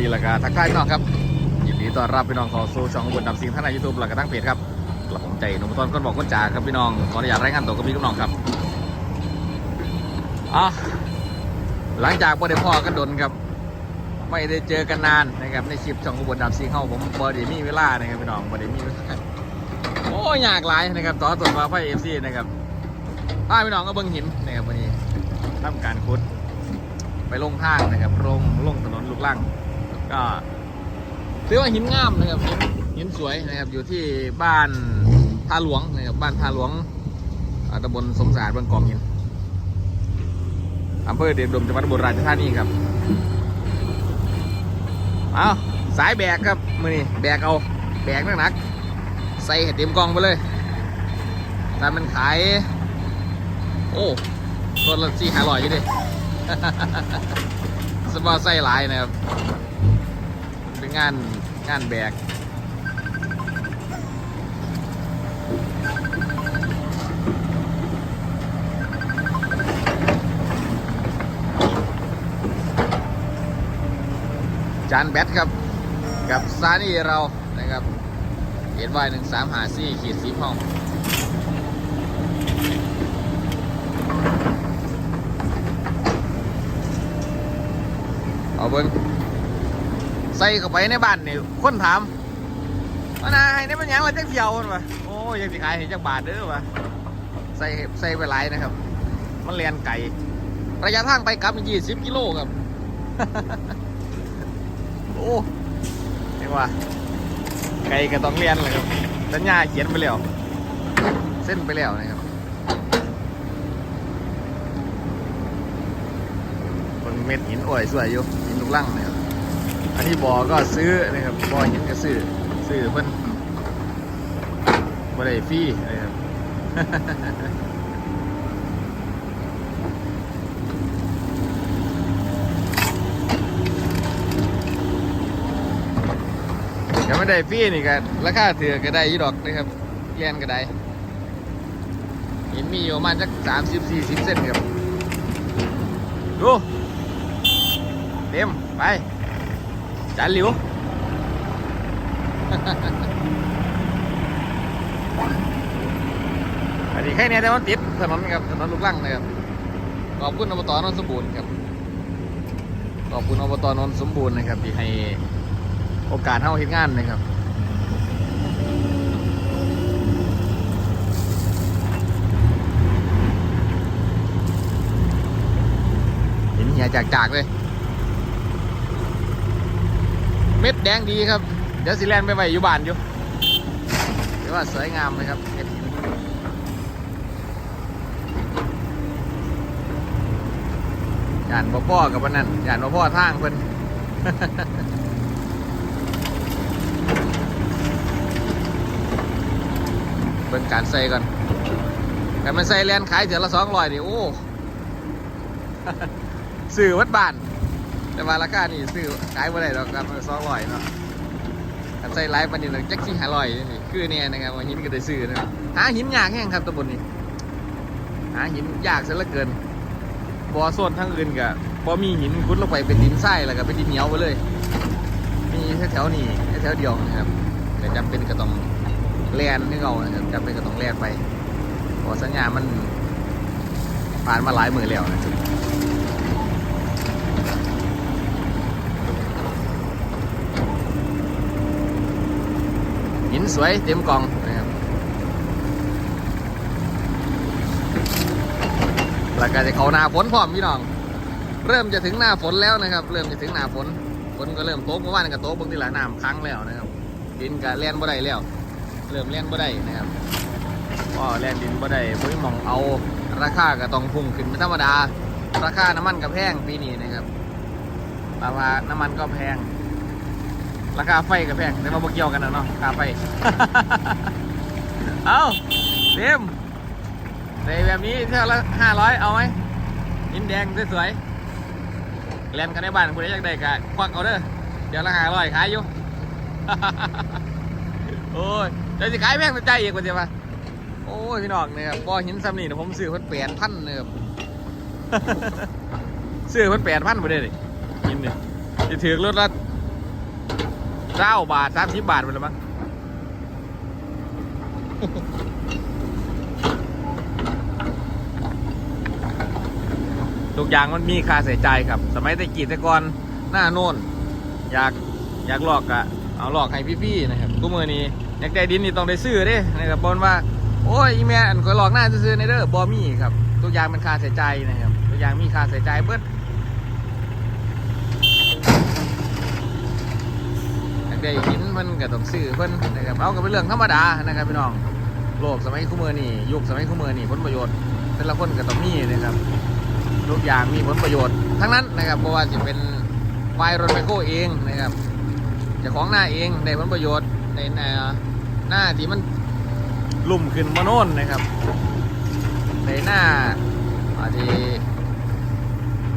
ดีแล้วก็ทักทายพี่น้องครับยินดีต้อนรับพี่น้องเข้าสู่ช่องบุญดำสิงท่านในยูทูบแล้วก็ทั้งเพจครับกระผมใจนุ่มตอนก้นบอกก้นจ่าครับพี่น้องขออนุญาตรายงานตัวกับพี่กับน้องครับอะหลังจากบ่ได้พ่อกันดนครับ ไม่ได้เจอกันนานนะครับในคลิปช่องอุบลดำซิงเข้าผมบอดีมีเวลานะครับพี่น้องบอดีมีเวลาโอ้ยยากหลายนะครับต่อตัวมาไฟเอฟซีนะครับพาพี่น้องก็เบิ้งหินนะครับวันนี้ทำการขุดไปลงทางนะครับลงลงถนนลูกลัง ก็ถือว่าหินงามนะครับหินหินสวยนะครับอยู่ที่บ้านท่าหลวงนะครับบ้านท่าหลวงอ่าตำบลสมสารบางกองหินอำเภอเดชดมจังหวัดอุบลราชธานีครับเอาสายแบกครับมือนี่แบกเอาแบกหนักๆใส่ให้เต็มกองไปเลยแต่มันขาย โอ้ตัวละสี่ห้าร้อยอยู่ดิสปอร์ไส้หลายนะครับ เป็นงานงานแบกจานแบตครับ กับซานี่เรานะครับเอ็นวหนึ่งสามหาซี่ขีดสีห้องเอาเบิ้ง ใส่เข้าไปในบ้านนี่คนถามว่านาให้นี่มันยังละจักเที่ยวมันวะโอ้ยยังสิขายเห็นจักบาทเด้อวะใส่ใส่ไปหลายนะครับ มันเรียนไก่ระยะทางไปกลับยี่สิบกิโลครับโอ้เรียว่าไก่ก็ต้องเรียนเลยครับสัญญาเขียนไปแล้วเส้นไปแล้วนะครับบนเม็ดหินอ่อยสวยอยู่หินลูกลังนะครับ อันนี้บ่อก็ซื้อนะครับบ่อหินก็ซื้อซื้อเพิ่นบ่ได้ฟรีนะครับยังไม่ได้ฟรีนี่ก็ราคาถือก็ได้ยี่ดอกนะครับเรียนก็ได้เห็นมีอยู่ประมาณสักสามสิบสี่สิบเส้นครับดูเต็มไป จานหลิวอันนี้แค่เนี้แต่ว่าติดถนนครับถนนลูกลังนะครับขอบคุณอบตนนสมบูรณ์ครับขอบคุณอบตนนสมบูรณ์นะครับที่ให้โอกาสเท่าเฮ็ดงานนะครับเห็นเหียจากๆเลย เม็ดแดงดีครับ เดี๋ยวสิแลนไปไว้อยู่บ้านอยู่ถือว่าสวยงามเลยครับเม็ดหินยานบ่พ่อกับวันนั้นยานบ่พ่อทางเพิ่นเบิ่งการใส่ก่อนแต่มันใส่แลนขายเถือละสองร้อยนี่โอ้ซื้อวัดบ้าน แต่ว่าราคานี่ซื้อขายบ่ได้ดอกครับสองร้อยเนาะอันใส่ไลฟ์ปันนี้เจักสี่หาร้อยนี่คือเนี่ยนะครับหินก็ได้ซื้อนะครับหาหินยากแห้งครับตำบลนี้หาหินยากซะเหลือเกินบ่อโซนทั้งอื่นก็บ่มีหินคุดลงไปเป็นดินทรายแล้วก็เป็นดินเหนียวไปเลย มีแถวๆนี้แถวเดียวนะครับก็จำเป็นก็ต้องแลนที่เราครับจำเป็นก็ต้องแลนไปเพอสัญญามันผ่านมาหลายมือแล้วนะค หินสวยเต็มกล่องนะครับแล้วก็จะเขาหนาฝนพร้อมพี่น้อง เริ่มจะถึงหน้าฝนแล้วนะครับ เริ่มจะถึงหน้าฝนฝนก็เริ่มตกเมื่อวานก็ตกบางทีหลายน้ำค้างแล้วนะครับดินก็แล่นบ่ได้แล้ว เริ่มเล่นบ่ได้นะครับก็แล่นดินบ่ได้มุ้ยมองเอาราคาก็ต้องพุ่งขึ้นเป็นธรรมดา ราคาน้ำมันก็แพงปีนี้นะครับราคาน้ำมันก็แพง ราคาไฟก็แพงแต่ว่าบ่เกี่ยวกันนะเนาะราคาไฟ เอาเต็มใส่แบบนี้เท่าละห้าร้อยเอาไหมหินแดงสวยๆแล่นกันในบ้านคุณได้อยากได้ก็ควักเอาเด้อเดี๋ยวละห้าร้อยขายอยู่ โอ้ยเดี๋ยวสิขายแพงสนใจอีกว่าจะมาโอ้ยพี่น้องเนี่ยบ่อหินซ้ำนี่นะผมซื้อเพิ่นแปดพันเนี่ยซื้อเพิ่นแปดพันไปเลยหินเนี่ยจะถือรถละ เจ้าบาทสามสิบบาทไปแล้วมั้งทุกอย่างมันมีค่าใส่ใจายครับ สมัยตะกี้ตะกอนหน้าโน่น อยากอยากหลอกอะเอาหลอกให้พี่ๆนะครับกูมือนี้อยากได้ดินนี่ต้องได้ซื้อเด้นะครับบนว่า โอ้ยอีแม่อันก็หลอกหน้าซื้อในเด้อบอมี่ครับ ทุกอย่างมันค่าใส่ใจายนะครับ ทุกอย่างมีค่าใส่ใจายเบิดอยาก ได้หินเพิ่นก็ต้องซื้อเพิ่นนะครับเอาก็เป็นเรื่องธรรมดานะครับพี่น้องโลกสมัยคู่มือนี่ยุคสมัยคู่มือนี่ผลประโยชน์แต่ละคนก็ต้องมีนะครับทุกอย่างมีผลประโยชน์ทั้งนั้นนะครับเพราะว่าจะเป็นไฟรถไมโครเองนะครับจะของหน้าเองได้ผลประโยชน์ในหน้าหน้าที่มันลุ่มขึ้นมาโน่นนะครับในหน้าอาจจะ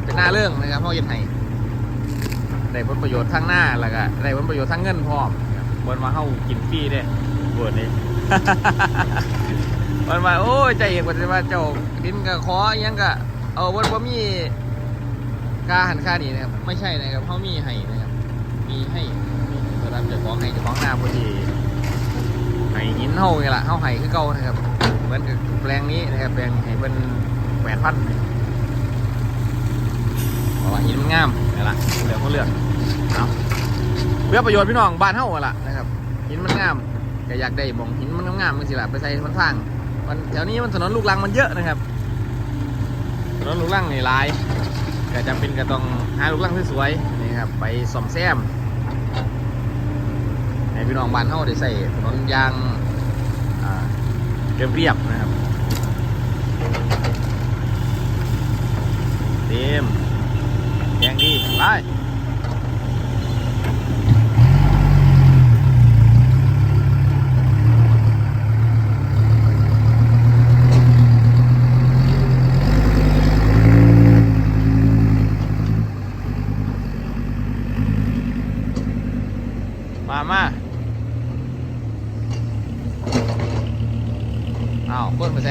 เป็นหน้าเรื่องนะครับเขาเย็นให้ ได้ผลประโยชน์ทั้งหน้าแล้วก็ได้ผลประโยชน์ทั้งเงินพร้อมนะครับบนมาเข้ากินฟรีได้บนนี้มันมาโอ้ยใจเอกว่าจะว่าเจ้าดินกับขออิหยังกะเออวันว่ามีกาหันค่านี่นะครับไม่ใช่นะครับเขามีให้นะครับมีให้มีสำหรับเจ้าของให้เจ้าของหน้าพอดีให้หินเฮาไงล่ะเฮาให้คือเก่านะครับเหมือนกับแปลงนี้นะครับแปลงให้เป็นแปดพัน เพราะว่าหินมันงามนี่ล่ะเหลือเขาเลือกเอาเพื่อประโยชน์พี่น้องบ้านเฮาล่ะนะครับหินมันงามก็อยากได้มองหินมันงามๆมันสิล่ะไปใส่มันทางมันแถวนี้มันถนนลูกรังมันเยอะนะครับรถลูกลังนี่หลายก็จำเป็นก็ต้องหาลูกลังสวยๆนี่ครับไปซ่อมแซมให้พี่น้องบ้านเฮาได้ใส่ถนนยางเรียบๆนะครับเต็มแด งดีไปมามาอ้าวคนไปใ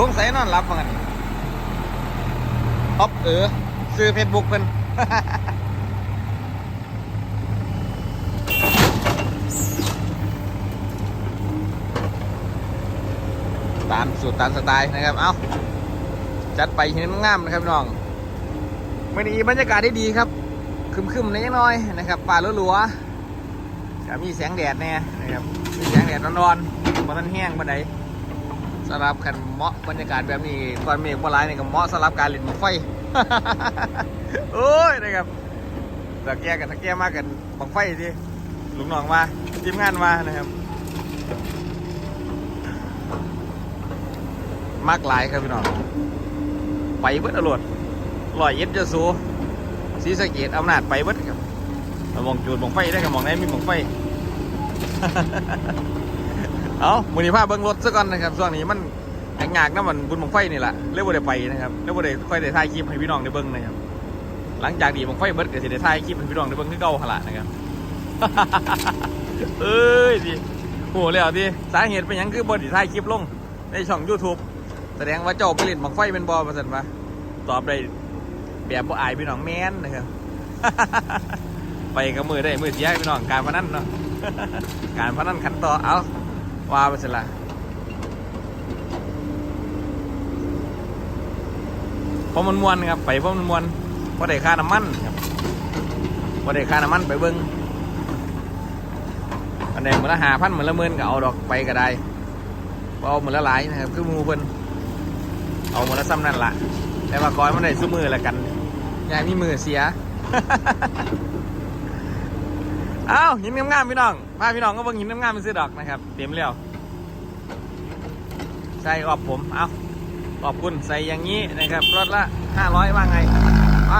ส่ละสงสัยนอนรับมากันอ๊อบเออซื้อเฟซบุ๊กเพิ่นตามสูตรตามสไตล์นะครับ เอาจัดไปเห็นงามนะครับน้องวันนี้บรรยากาศได้ดีครับ คึมๆนิดน่อยนะครับป่าลัวๆก็มีแสงแดดแน่นะครับ มีแสงแดดร้อนๆมันแห้งปานใด สำหรับคันเหมาะบรรยากาศแบบนี้ก่อนเมฆบ่หลายนี่ก็เหมาะสำหรับการเล่นไฟโอ้ยนะครับตะแกกันตะแกมากกันบังไฟสิลุงน้องมาทีมงานมานะครับมากหลายครับพี่น้องไปเบิดอรวดลอยเย็ดจะสูสีสะเกตอำนาจไปเบิดครับมองจูดมองไฟได้กับมองไหนมีมองไฟ เอามือนี้พาเบิ้งรถซะก่อนนะครับช่วงนี้มันหยากนะมันบุญมองไฟนี่แหละเรียกว่าได้ไปนะครับเรียกว่าได้ค่อยได้ถ่ายคลิปให้พี่น้องได้เบิ้งนะครับหลังจากดีมองไฟเบิดก็สิได้ถ่ายคลิปให้พี่น้องได้เบิ้งคือเก่าหนละนะครับเอ้ยดิโหแล้วดิสาเหตุเป็นยังคือบอดีถ่ายคลิปลงในช่อง YouTube แสดงว่าเจ้าไปเล่นบังไฟเป็นบอมาสันปะตอบได้แบบบ่อายพี่น้องแมนนะครับไปกับมือได้มือเสียพี่น้องการพนันเนาะการพนันขันต่อเอา ว่าไปสิละเพราะมันมวนครับไปเพราะมันมวนเพราะได้ค่าน้ำมันครับเพราะได้ค่าน้ำมันไปเบิ้งอันนี้มือนละหาพันเหมือนละหมื่นก็เอาดอกไปก็ได้บ่เอามือนละหลายนะครับคือมูเพิ่นเอาเหมือนละซ้ำนั่นละแต่ว่าก้อยมันได้ซุ้มือละกันยายมีมือเสีย อ้าวหินงามๆพี่น้องมาพี่น้องก็เบิ่งหินงามๆเป็นซื้อดอกนะครับ เต็มแล้วใส่ขอบผม เอาขอบคุณใส่อย่างนี้นะครับ รถละ 500 ว่าไงไป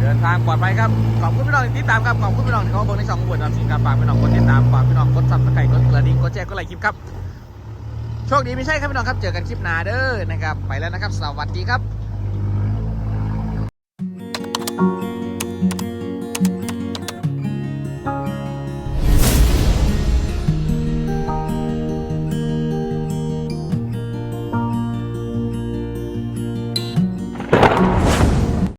เดินทางปลอดภัยครับ ขอบคุณพี่น้องที่ติดตามครับ ขอบคุณพี่น้องที่เขาเบิ่งในสองบวชนอะสิคาป่ากพี่น้องกดติดตามฝากพี่น้องกดซับสไครต์กดกระดิ่งกดแชร์กดไลค์คลิปครับ โชคดีไม่ใช่ครับพี่น้องครับ เจอกันคลิปหน้าเด้อนะครับ ไปแล้วนะครับ สวัสดีครับ